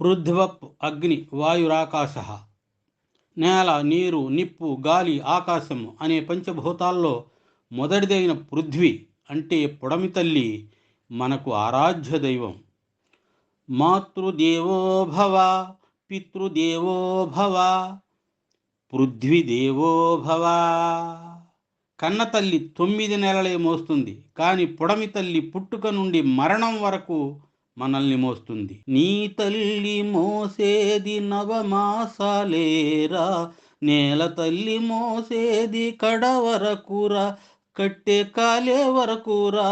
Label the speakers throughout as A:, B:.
A: పృథ్వప్ అగ్ని వాయురాకాశ. నేల నీరు నిప్పు గాలి ఆకాశం అనే పంచభూతాల్లో మొదటిదైన పృథ్వీ అంటే పొడమి తల్లి మనకు ఆరాధ్య దైవం. మాతృదేవో భవ పితృదేవో భవ పృథ్వీదేవో భవ. కన్న తల్లి తొమ్మిది నెలలే మోస్తుంది కానీ పొడమి తల్లి పుట్టుక నుండి మరణం వరకు మనల్ని మోస్తుంది. నీ తల్లి మోసేది నవమాసాలేరా? నేల తల్లి మోసేది కడ వరకురా కట్టే కాలే వరకురా?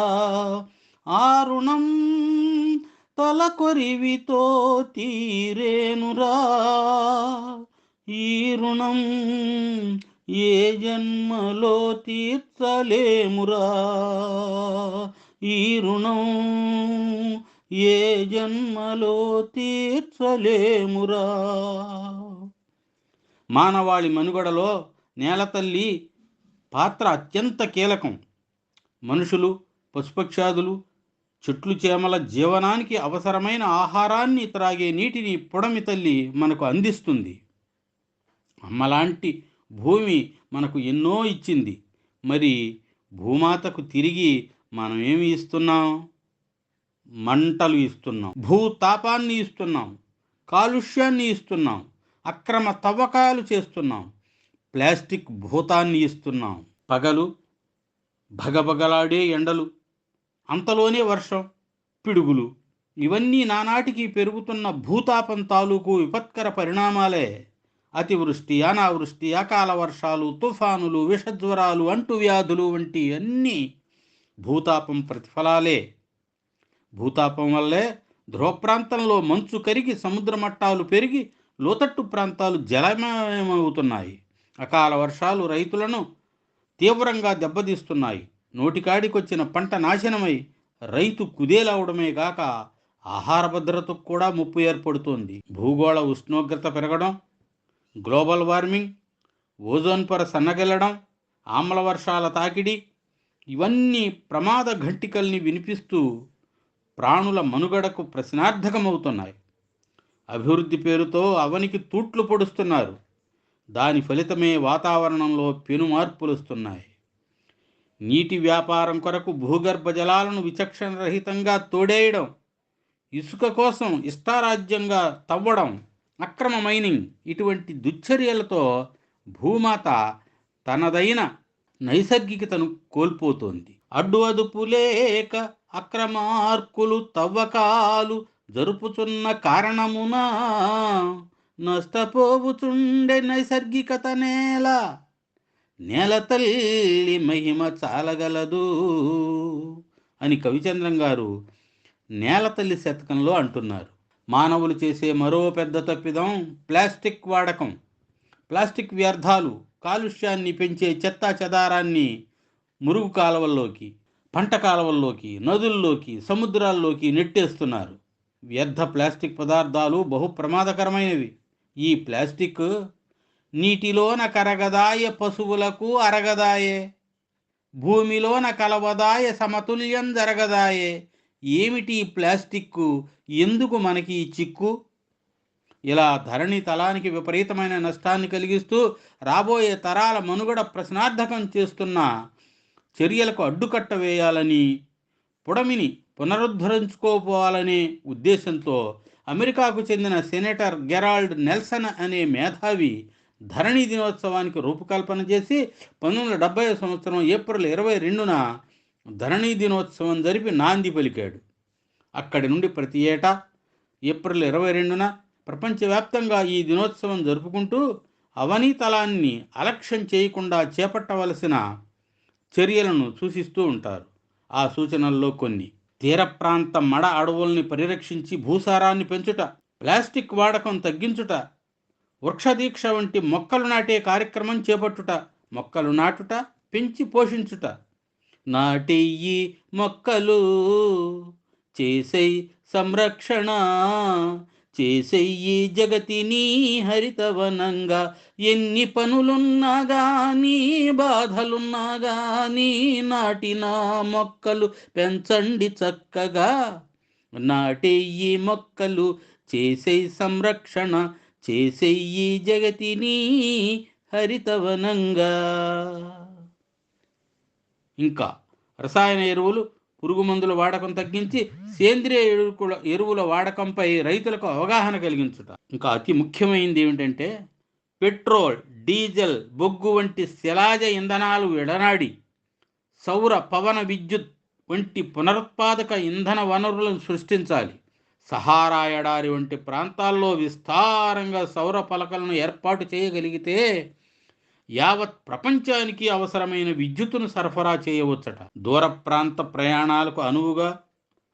A: ఆ రుణం తలకొరివితో తీరేనురా? ఈ రుణం ఏ జన్మలో తీర్చలేమురా? ఈ రుణం ఏ జన్మలో తీర్చలేమురా? మానవాళి మనుగడలో నేలతల్లి పాత్ర అత్యంత కీలకం. మనుషులు పశుపక్షాదులు చెట్లు చేమల జీవనానికి అవసరమైన ఆహారాన్ని త్రాగే నీటిని పొడమి తల్లి మనకు అందిస్తుంది. అమ్మలాంటి భూమి మనకు ఎన్నో ఇచ్చింది. మరి భూమాతకు తిరిగి మనమేమి ఇస్తున్నాం? మంటలు ఇస్తున్నాం భూతాపాన్ని ఇస్తున్నాం కాలుష్యాన్ని ఇస్తున్నాం అక్రమ తవ్వకాలు చేస్తున్నాం ప్లాస్టిక్ భూతాన్ని ఇస్తున్నాం. పగలు భగభగలాడే ఎండలు అంతలోనే వర్షం పిడుగులు ఇవన్నీ నానాటికి పెరుగుతున్న భూతాపం తాలూకు విపత్కర పరిణామాలే. అతివృష్టి అనావృష్టి అకాల వర్షాలు తుఫానులు విషజ్వరాలు అంటువ్యాధులు వంటి అన్నీ భూతాపం ప్రతిఫలాలే. భూతాపం వల్లే ధ్రువప్రాంతంలో మంచు కరిగి సముద్ర మట్టాలు పెరిగి లోతట్టు ప్రాంతాలు జలమయమవుతున్నాయి. అకాల వర్షాలు రైతులను తీవ్రంగా దెబ్బతీస్తున్నాయి. నోటికాడికొచ్చిన పంట నాశనమై రైతు కుదేలవడమే గాక ఆహార భద్రతకు కూడా ముప్పు ఏర్పడుతోంది. భూగోళ ఉష్ణోగ్రత పెరగడం గ్లోబల్ వార్మింగ్ ఓజోన్ పొర సన్నగిల్లడం ఆమ్ల వర్షాల తాకిడి ఇవన్నీ ప్రమాద ఘంటికల్ని వినిపిస్తూ ప్రాణుల మనుగడకు ప్రశ్నార్థకమవుతున్నాయి. అభివృద్ధి పేరుతో అవనికి తూట్లు పొడుస్తున్నారు. దాని ఫలితమే వాతావరణంలో పెను మార్పులు వస్తున్నాయి నీటి వ్యాపారం కొరకు భూగర్భ జలాలను విచక్షణరహితంగా తోడేయడం ఇసుక కోసం ఇష్టారాజ్యంగా తవ్వడం అక్రమ మైనింగ్ ఇటువంటి దుశ్చర్యలతో భూమాత తనదైన నైసర్గికతను కోల్పోతోంది. అడ్డు అదుపు లేక అక్రమార్కులు తవ్వకాలు జరుపుచున్న కారణమున నష్టపోవుచుండే నైసర్గికత నేల. నేల తల్లి మహిమ చాలగలదు అని కవిచంద్రం గారు నేల తల్లి శతకంలో అంటున్నారు. మానవులు చేసే మరో పెద్ద తప్పిదం ప్లాస్టిక్ వాడకం. ప్లాస్టిక్ వ్యర్థాలు కాలుష్యాన్ని పెంచే చెత్తా చెదారాన్ని మురుగు కాలువల్లోకి పంట కాలువల్లోకి నదుల్లోకి సముద్రాల్లోకి నెట్టేస్తున్నారు. వ్యర్థ ప్లాస్టిక్ పదార్థాలు బహు ప్రమాదకరమైనవి ఈ ప్లాస్టిక్ నీటిలోన కరగదాయ పశువులకు అరగదాయే. భూమిలోన కలవదాయ సమతుల్యం జరగదాయే. ఏమిటి ప్లాస్టిక్ ఎందుకు మనకి ఈ చిక్కు? ఇలా ధరణి తలానికి విపరీతమైన నష్టాన్ని కలిగిస్తూ రాబోయే తరాల మనుగడ ప్రశ్నార్థకం చేస్తున్న చర్యలకు అడ్డుకట్ట వేయాలని పుడమిని పునరుద్ధరించుకోపోవాలనే ఉద్దేశంతో అమెరికాకు చెందిన సెనేటర్ గెరాల్డ్ నెల్సన్ అనే మేధావి ధరణి దినోత్సవానికి రూపకల్పన చేసి పంతొమ్మిది వందల డెబ్బై సంవత్సరం ఏప్రిల్ ఇరవై రెండున ధరణి దినోత్సవం జరిపి నాంది పలికాడు. అక్కడి నుండి ప్రతి ఏటా ఏప్రిల్ ఇరవై రెండున ప్రపంచవ్యాప్తంగా ఈ దినోత్సవం జరుపుకుంటూ అవనీతలాన్ని అలక్ష్యం చేయకుండా చేపట్టవలసిన చర్యలను సూచిస్తూ ఉంటారు. ఆ సూచనల్లో కొన్ని. తీర ప్రాంత మడ అడవుల్ని పరిరక్షించి భూసారాన్ని పెంచుట ప్లాస్టిక్ వాడకం తగ్గించుట వృక్షదీక్ష వంటి మొక్కలు నాటే కార్యక్రమం చేపట్టుట మొక్కలు నాటుట పెంచి పోషించుట. నాటెయ్యి మొక్కలు చేసే సంరక్షణ చేసెయ్యి జగతిని హరితవనంగా. ఎన్ని పనులున్నా గాని బాధలున్నా గాని నాటిన మొక్కలు పెంచండి చక్కగా. నాటెయ్యి మొక్కలు చేసే సంరక్షణ చేసెయ్యి జగతిని హరితవనంగా. ఇంకా రసాయన ఎరువులు పురుగు మందుల వాడకం తగ్గించి సేంద్రియ ఎరువుల ఎరువుల వాడకంపై రైతులకు అవగాహన కలిగించుట. ఇంకా అతి ముఖ్యమైనది ఏమిటంటే పెట్రోల్ డీజిల్ బొగ్గు వంటి శిలాజ ఇంధనాలు విడనాడి సౌర పవన విద్యుత్ వంటి పునరుత్పాదక ఇంధన వనరులను సృష్టించాలి. సహారా ఎడారి వంటి ప్రాంతాల్లో విస్తారంగా సౌర పలకలను ఏర్పాటు చేయగలిగితే యావత్ ప్రపంచానికి అవసరమైన విద్యుత్తును సరఫరా చేయవచ్చట. దూర ప్రాంత ప్రయాణాలకు అనువుగా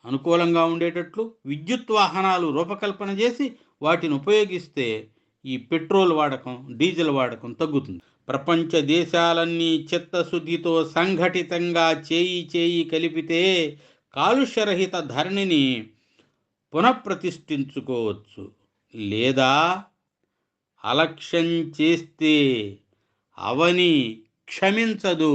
A: అనుకూలంగా ఉండేటట్లు విద్యుత్ వాహనాలు రూపకల్పన చేసి వాటిని ఉపయోగిస్తే ఈ పెట్రోల్ వాడకం డీజిల్ వాడకం తగ్గుతుంది. ప్రపంచ దేశాలన్నీ చిత్తశుద్ధితో సంఘటితంగా చేయి చేయి కలిపితే కాలుష్యరహిత ధరణిని పునఃప్రతిష్ఠించుకోవచ్చు. లేదా అలక్ష్యం చేస్తే అవని క్షమించదు.